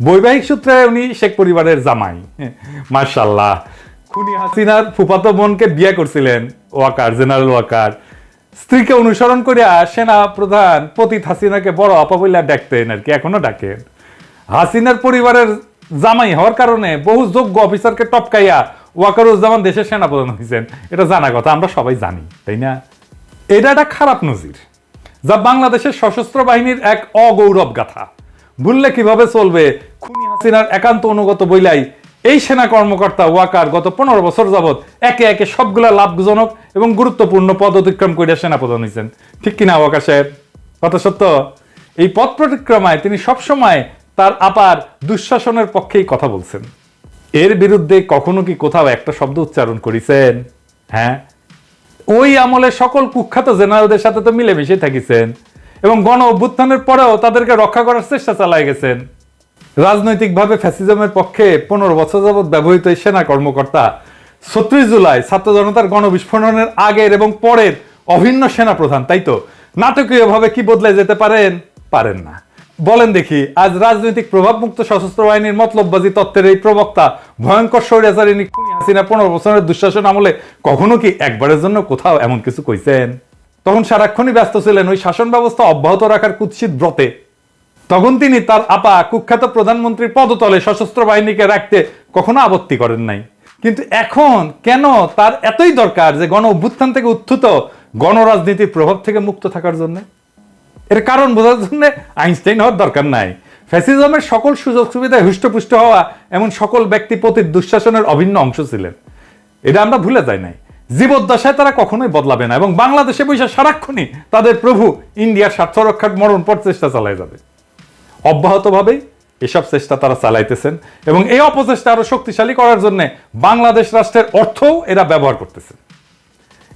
বৈবাহিক সূত্রে উনি শেখ পরিবারের জামাই। মার্শাল্লাহ খুনি হাসিনার ফুফাতো বোনকে বিয়ে করছিলেন, ওয়াকার, জেনারেল ওয়াকার। স্ত্রীকে অনুসরণ করিয়া সেনা প্রধান পতিত হাসিনাকে বড় আপা বইলা ডাকতেন আর কি, এখনও ডাকেন হাসিনার পরিবারের জামাই হওয়ার কারণে বহু যোগ্য অফিসারকে টপকাইয়া ওয়াকারুজ্জামান দেশের সেনাপ্রধান হয়েছেন এটা জানা কথা, আমরা সবাই জানি, তাই না? এটা একটা খারাপ নজির, যা বাংলাদেশের সশস্ত্র বাহিনীর এক অগৌরব গাথা। ভুললে কীভাবে চলবে? খুনি হাসিনার একান্ত অনুগত বইলাই। এই সেনা কর্মকর্তা ওয়াকার গত পনেরো বছর যাবৎ একে একে সবগুলা লাভজনক এবং গুরুত্বপূর্ণ পদ অতিক্রম করে সেনাপ্রধান হয়েছেন ঠিক কিনা, ওয়াকার সাহেব? কথা সত্য? এই পথ প্রতিক্রমায় তিনি সবসময় তার আপার দুঃশাসনের পক্ষেই কথা বলছেন। এর বিরুদ্ধে কখনো কি কোথাও একটা শব্দ উচ্চারণ করেছেন? হ্যাঁ? ওই আমলে সকল কুখ্যাত জেনারেলদের সাথে তো মিলেমিশে থাকিছেন। এবং গণ অভ্যুত্থানের পরেও তাদেরকে রক্ষা করার চেষ্টা চালায় গেছেন। রাজনৈতিকভাবে ফ্যাসিজমের পক্ষে পনেরো বছর যাবৎ ব্যবহৃত সেনা কর্মকর্তা ছত্রিশ জুলাই ছাত্র জনতার গণবিস্ফোরণের আগের এবং পরের অভিন্ন সেনা প্রধান, তাই তো? নাটকীয়ভাবে কি বদলে যেতে পারেন? পারেন না। বলেন দেখি, আজ রাজনৈতিক প্রভাবমুক্ত সশস্ত্র বাহিনীর মতলববাজি তত্ত্বের এই প্রবক্তা, ভয়ঙ্কর স্বৈরাচারিণী হাসিনা পনেরো বছরের দুঃশাসন আমলে কখনো কি একবারের জন্য কোথাও এমন কিছু কইছেন? তখন সারাক্ষণই ব্যস্ত ছিলেন ওই শাসন ব্যবস্থা অব্যাহত রাখার কুৎসিত ব্রতে। তখন তিনি তার আপা কুখ্যাত প্রধানমন্ত্রীর পদতলে সশস্ত্র বাহিনীকে রাখতে কখনো আপত্তি করেন নাই। কিন্তু এখন কেন তার এতই দরকার যে গণ অভ্যুত্থান থেকে উত্থিত গণরাজনীতির প্রভাব থেকে মুক্ত থাকার জন্য? এর কারণ বোঝার জন্য আইনস্টাইন হওয়ার দরকার নাই। ফ্যাসিজমের সকল সুযোগ সুবিধায় হুষ্টপুষ্ট হওয়া এমন সকল ব্যক্তি প্রতি দুঃশাসনের অভিন্ন অংশ ছিলেন। এটা আমরা ভুলে যাই নাই। জীবদ্দশায় তারা কখনোই বদলাবে না এবং বাংলাদেশে বৈশা সারাক্ষণই তাদের প্রভু ইন্ডিয়ার স্বার্থ রক্ষার মরণ পর চেষ্টা চালায় যাবে। অব্যাহতভাবেই এসব চেষ্টা তারা চালাইতেছেন এবং এই অপচেষ্টা আরও শক্তিশালী করার জন্য বাংলাদেশ রাষ্ট্রের অর্থও এরা ব্যবহার করতেছেন।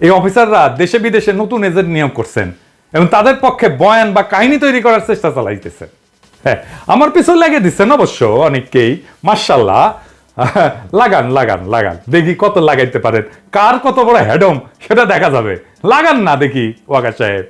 এই অফিসাররা দেশে বিদেশে নতুন এজেন্ট নিয়োগ করছেন এবং তাদের পক্ষে বয়ান বা কাহিনী তৈরি করার চেষ্টা চালাইতেছেন। হ্যাঁ আমার পিছু লেগে দিচ্ছেন অবশ্য অনেককেই মার্শাল্লাহ লাগান লাগান লাগান। দেখি কত লাগাইতে পারেন। কার কত বড় হেডম, সেটা দেখা যাবে। লাগান না দেখি ওয়াকা সাহেব।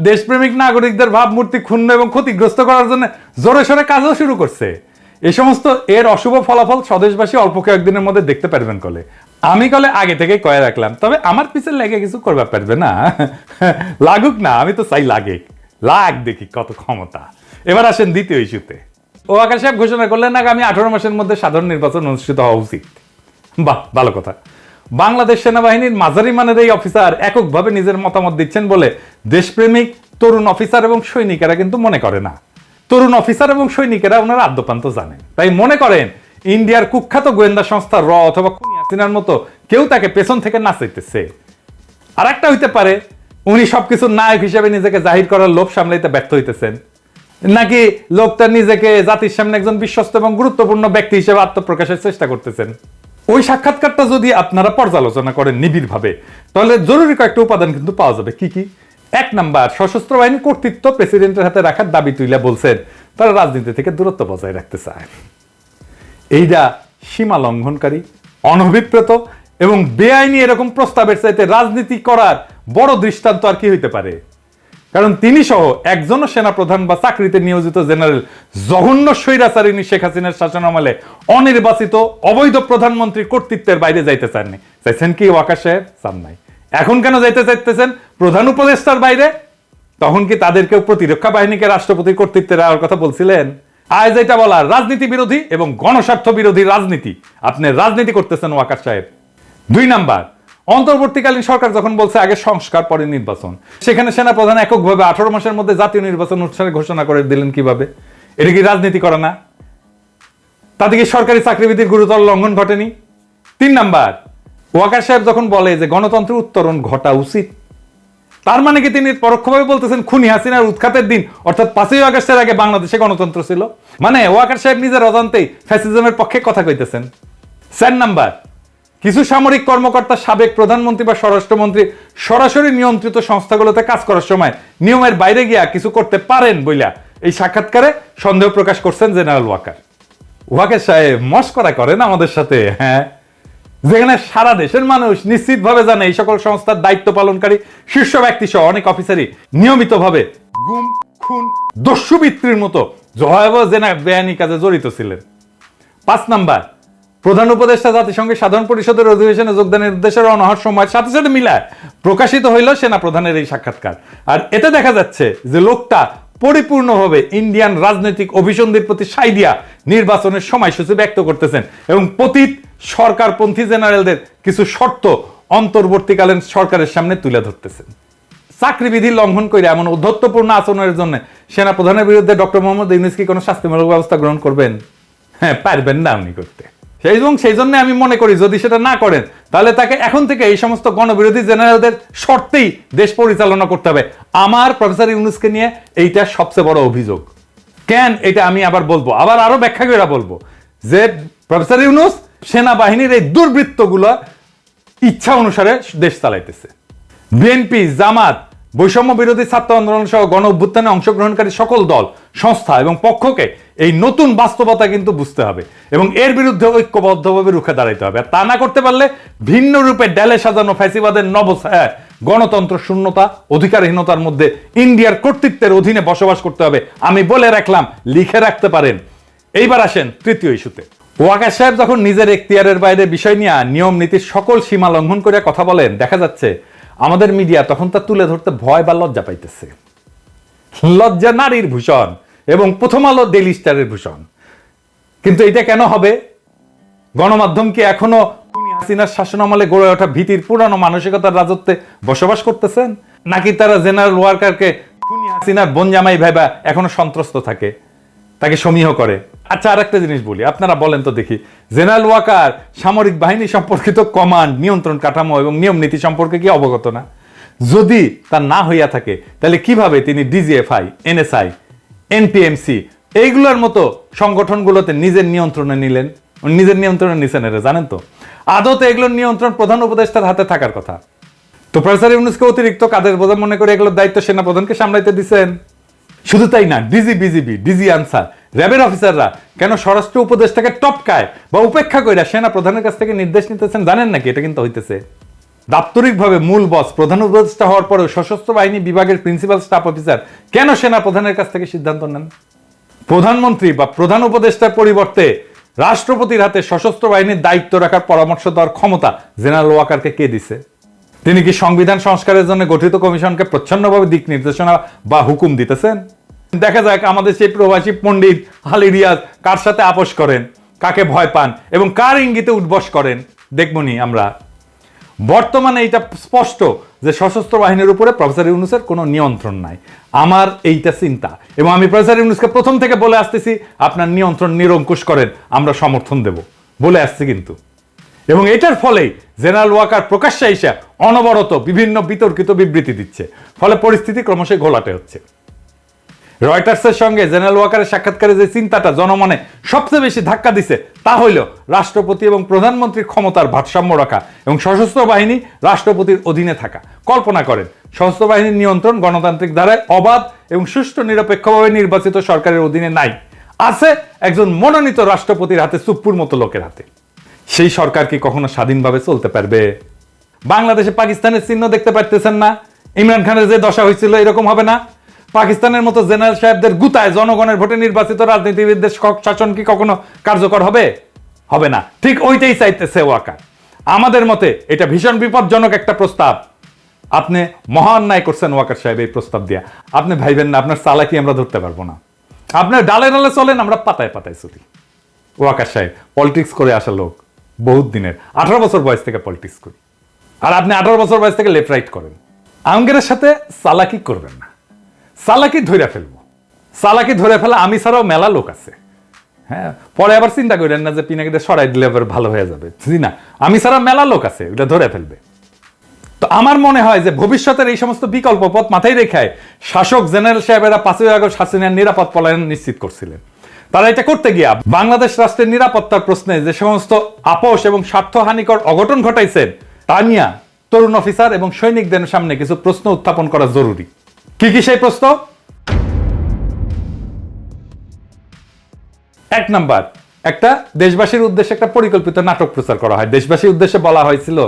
দেশপ্রেমিক নাগরিকদের ভাবমূর্তি ক্ষুণ্ণ এবং ক্ষতিগ্রস্ত করার জন্য জোরে সোরে কাজও শুরু করছে। এই সমস্ত এর অশুভ ফলাফল স্বদেশবাসী অল্প কয়েকদিনের মধ্যে দেখতে পারবেন কলে। আমি কলে আগে থেকে কয়ে রাখলাম, তবে আমার পিছনে লেগে কিছু করবে পারবে না। লাগুক না, আমি তো চাই লাগে লাগ দেখি কত ক্ষমতা। এবার আসেন দ্বিতীয় ইস্যুতে। ও আকাশ সাহেব ঘোষণা করলেন আগামী আঠারো মাসের মধ্যে সাধারণ নির্বাচন অনুষ্ঠিত হওয়া উচিত। বাহ, ভালো কথা। বাংলাদেশ সেনাবাহিনীর মাঝারি মানের এই অফিসার এককভাবে নিজের মতামত দিচ্ছেন বলে দেশপ্রেমিক, তরুণ অফিসার এবং সৈনিকেরা কিন্তু মনে করে না। তরুণ অফিসার এবং সৈনিকেরা ওনারা আদ্যপান্ত জানেন। তাই মনে করেন, ইন্ডিয়ার কুখ্যাত গোয়েন্দা সংস্থা র অথবা খুনিয়াসিনার মতো কেউ তাকে পেছন থেকে নাচাইতেছে আর একটা হইতে পারে, উনি সবকিছু নায়ক হিসেবে নিজেকে জাহির করার লোভ সামলাইতে ব্যর্থ হইতেছেন। নাকি লোকটা নিজেকে জাতির সামনে একজন বিশ্বস্ত এবং গুরুত্বপূর্ণ ব্যক্তি হিসেবে আত্মপ্রকাশের চেষ্টা করতেছেন? ওই সাক্ষাৎকারটা যদি আপনারা পর্যালোচনা করেন নিবিড়ভাবে, তাহলে জরুরি কয়েকটা উপাদান কিন্তু পাওয়া যাবে। কি কি? এক নাম্বার, সশস্ত্র বাহিনী কর্তৃত্ব প্রেসিডেন্টের হাতে রাখার দাবি তুইলা বলছেন, তারা রাজনীতি থেকে দূরত্ব বজায় রাখতে চায়। এইটা সীমা লঙ্ঘনকারী অনভিপ্রেত এবং বেআইনি এরকম প্রস্তাবের চাইতে রাজনীতি করার বড় দৃষ্টান্ত আর কি হইতে পারে? কারণ তিনি সহ একজনও সেনাপ্রধান বা চাকরিতে নিয়োজিত জেনারেল জঘন্য স্বৈরাচারিণী শেখ হাসিনার শাসন আমলে অনির্বাচিত অবৈধ প্রধানমন্ত্রী কর্তৃত্বের বাইরে যাইতে চাননি। চাইছেন কি ওয়াকা সাহেব চান নাই। এখন কেন যাইতে চাইতেছেন? প্রধান উপদেষ্টার বাইরে? তখন কি তাদেরকেও প্রতিরক্ষা বাহিনীকে রাষ্ট্রপতির কর্তৃত্বে দেওয়ার কথা বলছিলেন? আজ এটা বলা রাজনীতি বিরোধী এবং গণস্বার্থ বিরোধী রাজনীতি। আপনি রাজনীতি করতেছেন ওয়াকার সাহেব। দুই নাম্বার অন্তর্বর্তীকালীন সরকার যখন বলছে আগে সংস্কার, পরে নির্বাচন। সেখানে সেনাপ্রধান এককভাবে আঠারো মাসের মধ্যে জাতীয় নির্বাচন অনুষ্ঠানে ঘোষণা করে দিলেন কীভাবে? এটা কি রাজনীতি করে না? তাতে কি সরকারি চাকরিবিধির গুরুতর লঙ্ঘন ঘটেনি? তিন নাম্বার, ওয়াকার সাহেব যখন বলে যে গণতন্ত্রের উত্তরণ ঘটা উচিত, তার মানে কি তিনি পরোক্ষভাবে বলতেছেন খুনি হাসিনার উৎখাতের দিন, অর্থাৎ পাঁচই আগস্টের আগে বাংলাদেশে গণতন্ত্র ছিল? মানে ওয়াকার সাহেব নিজের অজান্তেই ফ্যাসিজমের পক্ষে কথা কইতেছেন। চার নাম্বার কিছু সামরিক কর্মকর্তা সাবেক প্রধানমন্ত্রী বা স্বরাষ্ট্রমন্ত্রী সরাসরি নিয়ন্ত্রিত সংস্থাগুলোতে কাজ করার সময় নিয়মের বাইরে গিয়া কিছু করতে পারেন বইলা এই সাক্ষাৎকারে সন্দেহ প্রকাশ করছেন জেনারেল ওয়াকার। ওয়াকার সাহেব মস্করা করেন আমাদের সাথে হ্যাঁ। যেখানে সারা দেশের মানুষ নিশ্চিতভাবে জানে এই সকল সংস্থার দায়িত্ব পালনকারী শীর্ষ ব্যক্তি সহ অনেক অফিসারই নিয়মিতভাবে গুম, খুন দস্যুবৃত্তির মতো ভয়াবহ জেনা বেআইনি কাজে জড়িত ছিলেন। পাঁচ নাম্বার প্রধান উপদেষ্টা জাতিসংঘের সাধারণ পরিষদের অধিবেশনে যোগদানের উদ্দেশ্যে রওনা হওয়ার সময় সাথে সাথে মিলায় প্রকাশিত হইল সেনা প্রধানের এই সাক্ষাৎকার। আর এতে দেখা যাচ্ছে যে লোকটা পরিপূর্ণভাবে ইন্ডিয়ান রাজনৈতিক অভিসন্ধির প্রতি সাই দিয়া নির্বাচনের সময়সূচি ব্যক্ত করতেছেন এবং পতীত সরকারপন্থী জেনারেলদের কিছু শর্ত অন্তর্বর্তীকালীন সরকারের সামনে তুলে ধরতেছেন। চাকরিবিধি লঙ্ঘন করে এমন উদ্ধত্তপূর্ণ আচরণের জন্য সেনা প্রধানের বিরুদ্ধে ডক্টর মোহাম্মদ ইউনুস কি কোনো শাস্তিমূলক ব্যবস্থা গ্রহণ করবেন? হ্যাঁ পারবেন না উনি করতে। সেই এবং সেই জন্য আমি মনে করি, যদি সেটা না করেন, তাহলে তাকে এখন থেকে এই সমস্ত গণবিরোধী জেনারেলদের শর্তেই দেশ পরিচালনা করতে হবে। আমার প্রফেসর ইউনুসকে নিয়ে এইটা সবচেয়ে বড় অভিযোগ। কেন এটা আমি আবার বলব? আবার আরও ব্যাখ্যা করে বলব যে প্রফেসর ইউনুস সেনাবাহিনীর এই দুর্বৃত্তগুলো ইচ্ছা অনুসারে দেশ চালাইতেছে। বিএনপি, জামাত বৈষম্য বিরোধী ছাত্র আন্দোলন সহ গণ অভ্যুত্থানে অংশগ্রহণকারী সকল দল, সংস্থা এবং পক্ষকে এই নতুন বাস্তবতা কিন্তু বুঝতে হবে এবং এর বিরুদ্ধে ঐক্যবদ্ধভাবে রুখে দাঁড়াইতে হবে। তা না করতে পারলে ভিন্ন রূপে ডেলে সাজানো ফ্যাসিবাদের নবছায় গণতন্ত্র শূন্যতা, অধিকারহীনতার মধ্যে ইন্ডিয়ার কর্তৃত্বের অধীনে বসবাস করতে হবে। আমি বলে রাখলাম, লিখে রাখতে পারেন। এইবার আসেন তৃতীয় ইস্যুতে। ওয়াকার সাহেব যখন নিজের এখতিয়ারের বাইরে বিষয় নিয়ে নিয়ম নীতির সকল সীমা লঙ্ঘন করে কথা বলেন, দেখা যাচ্ছে আমাদের মিডিয়া তখন তা তুলে ধরতে ভয় বা লজ্জা পাইতেছে। লজ্জা নারীর ভূষণ এবং প্রথম আলো ডেলি স্টারের ভূষণ। কিন্তু এটা কেন হবে? গণমাধ্যম কি এখনও খুনি হাসিনার শাসন আমলে গড়ে ওঠা ভীতির পুরানো মানসিকতার রাজত্বে বসবাস করতেছেন? নাকি তারা জেনারেল ওয়ার্কারকে খুনি হাসিনার বনজামাই ভাইবা এখনও সন্ত্রস্ত থাকে? তাকে সমীহ করে। আচ্ছা আর একটা জিনিস বলি। আপনারা বলেন তো দেখি। জেনারেল ওয়াকার, সামরিক বাহিনী সম্পর্কিত কমান্ড, নিয়ন্ত্রণ কাঠামো এবং নিয়ম নীতি সম্পর্কে কি অবগত না? যদি তা না হইয়া থাকে, তাহলে কীভাবে তিনি ডিজিএফআই, এনএসআই এনপিএমসি এইগুলোর মতো সংগঠনগুলোতে নিজের নিয়ন্ত্রণে নিলেন? নিজের নিয়ন্ত্রণে নিছেন এরা, জানেন তো? আদতে এগুলোর নিয়ন্ত্রণ প্রধান উপদেষ্টার হাতে থাকার কথা। তো প্রফেসর ইউনুসকে অতিরিক্ত কাদের বোঝা মনে করে এগুলোর দায়িত্ব সেনা প্রধানকে সামলাইতে দিছেন? শুধু তাই না, ডিজি বিজিবি, ডিজি আনসার র্যাবের অফিসাররা কেন স্বরাষ্ট্র উপদেষ্টাকে টপকায় বা উপেক্ষা কইরা সেনা প্রধানের কাছ থেকে নির্দেশ নিতেছেন জানেন নাকি? এটা কিন্তু হইতেছে। দাপ্তরিকভাবে মূল বস, প্রধান উপদেষ্টা হওয়ার পরেও সশস্ত্র বাহিনী বিভাগের প্রিন্সিপাল, স্টাফ অফিসার, কেন সেনা প্রধানের কাছ থেকে সিদ্ধান্ত নেন? প্রধানমন্ত্রী বা প্রধান উপদেষ্টার পরিবর্তে রাষ্ট্রপতির হাতে সশস্ত্র বাহিনীর দায়িত্ব রাখার পরামর্শ দেওয়ার ক্ষমতা জেনারেল ওয়াকারকে কে দিছে? তিনি কি সংবিধান সংস্কারের জন্য গঠিত কমিশনকে প্রচ্ছন্নভাবে দিক নির্দেশনা বা হুকুম দিতেছেন? দেখা যাক আমাদের সেই প্রবাসী পণ্ডিত আলী রিয়াজ কার সাথে আপোষ করেন, কাকে ভয় পান এবং কার ইঙ্গিতে উদ্বস করেন, দেখবনি আমরা। বর্তমানে এটা স্পষ্ট যে সশস্ত্র বাহিনীর উপরে প্রফেসর ইউনুসের কোনো নিয়ন্ত্রণ নাই। আমার এইটা চিন্তা এবং আমি প্রফেসর ইউনুসকে প্রথম থেকে বলে আসতেছি, আপনার নিয়ন্ত্রণ নিরঙ্কুশ করেন, আমরা সমর্থন দেব, বলে আসছি কিন্তু। এবং এটার ফলেই জেনারেল ওয়াকার প্রকাশ্যে এসে অনবরত বিভিন্ন বিতর্কিত বিবৃতি দিচ্ছে, ফলে পরিস্থিতি ক্রমশই ঘোলাটে হচ্ছে। রয়টার্সের সঙ্গে জেনারেল ওয়াকারের সাক্ষাৎকারে যে চিন্তাটা জনমনে সবচেয়ে বেশি ধাক্কা দিছে, তা হইল রাষ্ট্রপতি এবং প্রধানমন্ত্রীর ক্ষমতার ভারসাম্য রাখা এবং সশস্ত্র বাহিনী রাষ্ট্রপতির অধীনে থাকা। কল্পনা করেন, সশস্ত্র বাহিনীর নিয়ন্ত্রণ গণতান্ত্রিক ধারায় অবাধ এবং সুষ্ঠু নিরপেক্ষভাবে নির্বাচিত সরকারের অধীনে নাই। আছে একজন মনোনীত রাষ্ট্রপতির হাতে সুপ্পুর মতো লোকের হাতে। সেই সরকার কি কখনো স্বাধীনভাবে চলতে পারবে? বাংলাদেশে পাকিস্তানের চিহ্ন দেখতে পারতেছেন না। ইমরান খানের যে দশা হয়েছিল এরকম হবে না। পাকিস্তানের মতো জেনারেল সাহেবদের গুতায় জনগণের ভোটে নির্বাচিত রাজনীতিবিদদের শাসন কি কখনো কার্যকর হবে? হবে না। ঠিক ওইটাই চাইতেছে ওয়াকার। আমাদের মতে এটা ভীষণ বিপজ্জনক একটা প্রস্তাব। আপনি মহান ন্যায় করছেন ওয়াকার সাহেব এই প্রস্তাব দিয়া। আপনি ভাইবেন না, আপনার চালাকি আমরা ধরতে পারব না। আপনার ডালে ডালে চলেন, আমরা পাতায় পাতায় চলি ওয়াকার সাহেব পলিটিক্স করে আসা লোক, বহুত দিনের। আঠারো বছর বয়স থেকে পলিটিক্স করি। আর আপনি আঠারো বছর বয়স থেকে লেফট রাইট করেন। আঙ্গের সাথে চালাকি করবেন না। চালাকি ধরে ফেলব। চালাকি ধরে ফেলা আমি ছাড়াও মেলা লোক আছে। হ্যাঁ পরে আবার চিন্তা করেন না যে পিনাকিতে সরাই দিলে আবার ভালো হয়ে যাবে। না, আমি ছাড়া মেলা লোক আছে, ওটা ধরে ফেলবে। তো আমার মনে হয় যে ভবিষ্যতের এই সমস্ত বিকল্প পথ মাথায় রেখায় শাসক জেনারেল সাহেবেরা পাঁচই আগস্ট হাসিনার নিরাপদ পলায়ন নিশ্চিত করছিলেন। তারা এটা করতে গিয়া বাংলাদেশ রাষ্ট্রের নিরাপত্তার প্রশ্নে যে সমস্ত আপোষ এবং স্বার্থহানিকর অঘটন ঘটাইছেন, তা নিয়ে তরুণ অফিসার এবং সৈনিকদের সামনে কিছু প্রশ্ন উত্থাপন করা জরুরি। কি কি সেই প্রশ্ন? এক নাম্বার, একটা দেশবাসীর উদ্দেশ্যে একটা পরিকল্পিত নাটক প্রচার করা হয়। দেশবাসীর উদ্দেশ্যে বলা হয়েছিল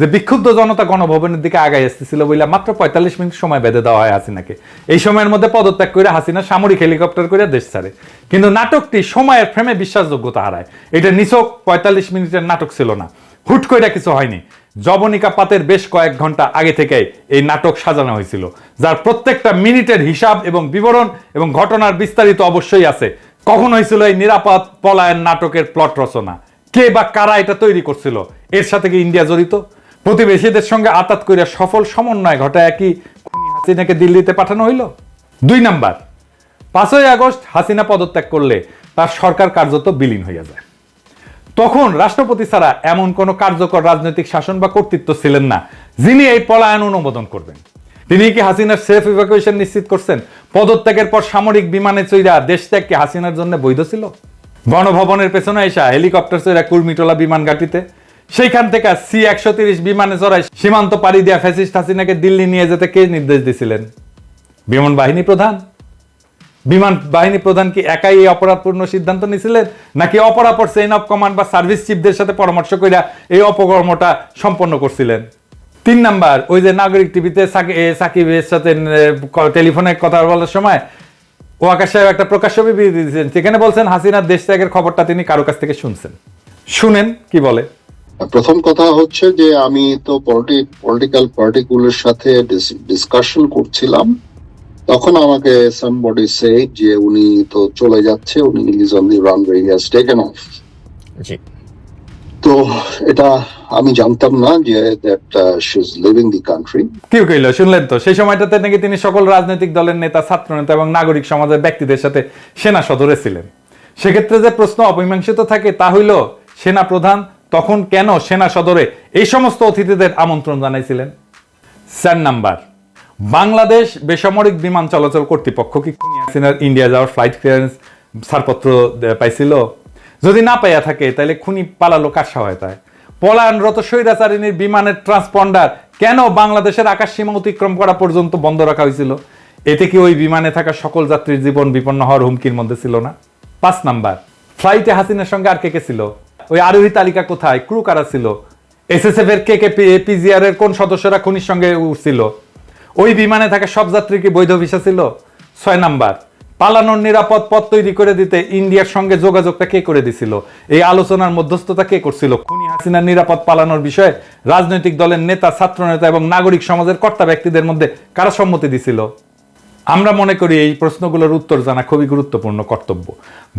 যে বিক্ষুব্ধ জনতা গণভবনের দিকে আগায় আসতেছিল বলে মাত্র পঁয়তাল্লিশ মিনিট সময় বেঁধে দেওয়া হয় হাসিনাকে। এই সময়ের মধ্যে পদত্যাগ করে হাসিনা সামরিক হেলিকপ্টার করে দেশ ছাড়ে। কিন্তু নাটকটি সময়ের ফ্রেমে বিশ্বাসযোগ্যতা হারায়। এটা নিছক পঁয়তাল্লিশ মিনিটের নাটক ছিল না। হুট করে কিছু হয়নি। জবনিকা পাতের বেশ কয়েক ঘণ্টা আগে থেকেই এই নাটক সাজানো হয়েছিল, যার প্রত্যেকটা মিনিটের হিসাব এবং বিবরণ এবং ঘটনার বিস্তারিত অবশ্যই আছে। কখন হয়েছিল এই নিরাপদ পলায়ন নাটকের প্লট রচনা? কে বা কারা এটা তৈরি করছিল? এর সাথে কি ইন্ডিয়া জড়িত? প্রতিবেশীদের সঙ্গে আতাত করে সফল সমন্বয় ঘটায় কি হাসিনাকে দিল্লিতে পাঠানো হইল? দুই নাম্বার, পাঁচই আগস্ট হাসিনা পদত্যাগ করলে তার সরকার কার্যত বিলীন হইয়া যায়। তখন রাষ্ট্রপতি ছাড়া এমন কোনো কার্যকর রাজনৈতিক শাসন বা কর্তৃত্ব ছিলেন না, যিনি এই পলায়ন অনুমোদন করবেন। তিনি কি হাসিনার সেফ ইভাকুয়েশন নিশ্চিত করছেন? পদত্যাগের পর সামরিক বিমানে চৈরা দেশ ত্যাগ কি হাসিনার জন্য বৈধ ছিল? গণভবনের পেছনে এসা হেলিকপ্টার চৈরা কুর্মিটোলা বিমান ঘাটিতে, সেইখান থেকে সি একশো তিরিশ বিমানে চড়াই সীমান্ত পাড়ি দিয়া ফ্যাসিস্ট হাসিনাকে দিল্লি নিয়ে যেতে কে নির্দেশ দিছিলেন? বিমান বাহিনী প্রধান? বিমান বাহিনী প্রধান কি একাই এই অপরাধপূর্ণ সিদ্ধান্ত নিয়েছিলেন নাকি অপরাপর চেইন অফ কমান্ড বা সার্ভিস চিফদের সাথে পরামর্শ কইরা এই অপকর্মটা সম্পন্ন করছিলেন? তিন নাম্বার, ওই যে নাগরিক টিভিতে সাকিবের সাথে টেলিফোনে কথা বলার সময় ওয়াকার সাহেব একটা প্রকাশ্য বিবৃতি দিয়েছেন সেখানে বলছেন হাসিনার দেশ ত্যাগের খবরটা তিনি কারও কাছ থেকে শুনছেন। শুনেন, কি বলে? প্রথম কথা হচ্ছে যে আমি তো পলিটিক্যাল পার্টিগুলোর সাথে ডিসকাশন করছিলাম। তখন আমাকে সামবডি সে যে উনি তো চলে যাচ্ছে উনি is on the runway he has taken off জি। তো এটা আমি জানতাম না যে that she is leaving the country কি কইল শুনলেন তো? সেই সময়টাতে নাকি তিনি সকল রাজনৈতিক দলের নেতা ছাত্র নেতা এবং নাগরিক সমাজের ব্যক্তিদের সাথে সেনা সদরে ছিলেন। সেক্ষেত্রে যে প্রশ্ন অমীমাংসিত থাকে তা হইল সেনা প্রধান তখন কেন সেনা সদরে এই সমস্ত অতিথিদের আমন্ত্রণ জানাইছিলেন? চার নাম্বার। বাংলাদেশ বেসামরিক বিমান চলাচল কর্তৃপক্ষ কি খুনি হাসিনার ইন্ডিয়া যাওয়ার ফ্লাইট ক্লিয়ারেন্স ছাড়পত্র পাইছিল? যদি না পাইয়া থাকে তাহলে খুনি পালালো কার সহায়তায়? পলায়নরত স্বৈরাচারিণীর বিমানের ট্রান্সপন্ডার কেন বাংলাদেশের আকাশ সীমা অতিক্রম করা পর্যন্ত বন্ধ রাখা হয়েছিল? এতে কি ওই বিমানে থাকা সকল যাত্রীর জীবন বিপন্ন হওয়ার হুমকির মধ্যে ছিল না? পাঁচ নাম্বার ফ্লাইটে হাসিনার সঙ্গে আর কে কে ছিল? ওই আরোহী তালিকা কোথায়? ক্রু কারা ছিল? এসএসএফ এর কে কে পিজিআর এর কোন সদস্যরা খুনির সঙ্গে উঠছিল ওই বিমানে থাকা সব যাত্রী কি বৈধ ভিসা ছিল? ছয় নাম্বার, পালানোর নিরাপদ পথ তৈরি করে দিতে ইন্ডিয়ার সঙ্গে যোগাযোগটা কে করে দিছিল? এই আলোচনার মধ্যস্থতা কে করছিল? খুনি হাসিনার নিরাপদ পালানোর বিষয়ে রাজনৈতিক দলের নেতা ছাত্র নেতা এবং নাগরিক সমাজের কর্তা ব্যক্তিদের মধ্যে কারা সম্মতি দিছিল? আমরা মনে করি এই প্রশ্নগুলোর উত্তর জানা খুবই গুরুত্বপূর্ণ কর্তব্য।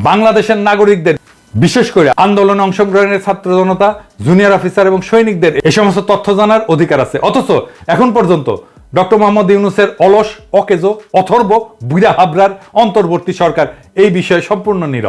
বাংলাদেশের নাগরিকদের, বিশেষ করে আন্দোলনে অংশগ্রহণের ছাত্র জনতা জুনিয়র অফিসার এবং সৈনিকদের এই সমস্ত তথ্য জানার অধিকার আছে। অথচ এখন পর্যন্ত ডক্টর মোহাম্মদ ইউনুসের অলস অকেজো অথর্ব বুড়া হাবরার অন্তর্বর্তী সরকার। এই বিষয়ে সম্পূর্ণ নীরব।